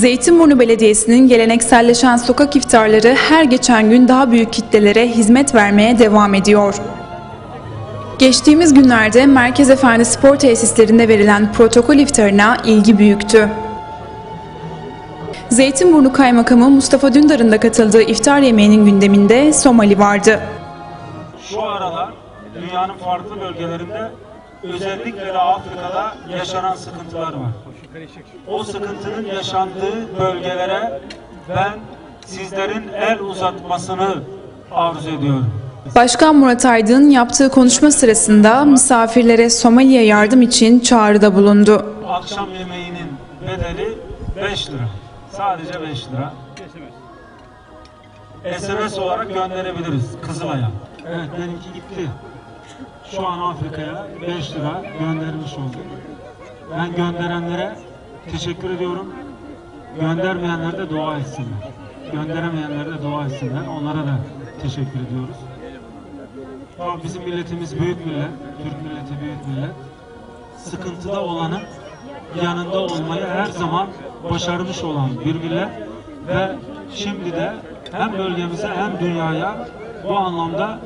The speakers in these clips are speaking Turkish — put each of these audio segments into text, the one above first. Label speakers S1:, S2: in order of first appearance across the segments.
S1: Zeytinburnu Belediyesi'nin gelenekselleşen sokak iftarları her geçen gün daha büyük kitlelere hizmet vermeye devam ediyor. Geçtiğimiz günlerde Merkez Efendi Spor Tesislerinde verilen protokol iftarına ilgi büyüktü. Zeytinburnu Kaymakamı Mustafa Dündar'ın da katıldığı iftar yemeğinin gündeminde Somali vardı.
S2: Şu aralar dünyanın farklı bölgelerinde özellikle de Afrika'da yaşanan sıkıntılar var. O sıkıntının yaşandığı bölgelere ben sizlerin el uzatmasını arzu ediyorum.
S1: Başkan Murat Aydın yaptığı konuşma sırasında misafirlere Somali'ye yardım için çağrıda bulundu.
S2: Akşam yemeğinin bedeli 5 lira. Sadece 5 lira. SMS olarak gönderebiliriz Kızılay'a. Evet benimki gitti. Şu an Afrika'ya 5 lira göndermiş olduk. Ben gönderenlere teşekkür ediyorum. Göndermeyenler de dua etsinler. Gönderemeyenler de dua etsinler. Onlara da teşekkür ediyoruz. Ama bizim milletimiz büyük millet. Türk milleti büyük millet. Sıkıntıda olanın yanında olmayı her zaman başarmış olan bir millet ve şimdi de hem bölgemize hem dünyaya bu anlamda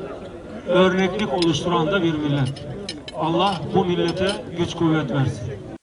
S2: örneklik oluşturan da bir millet. Allah bu millete güç kuvvet versin.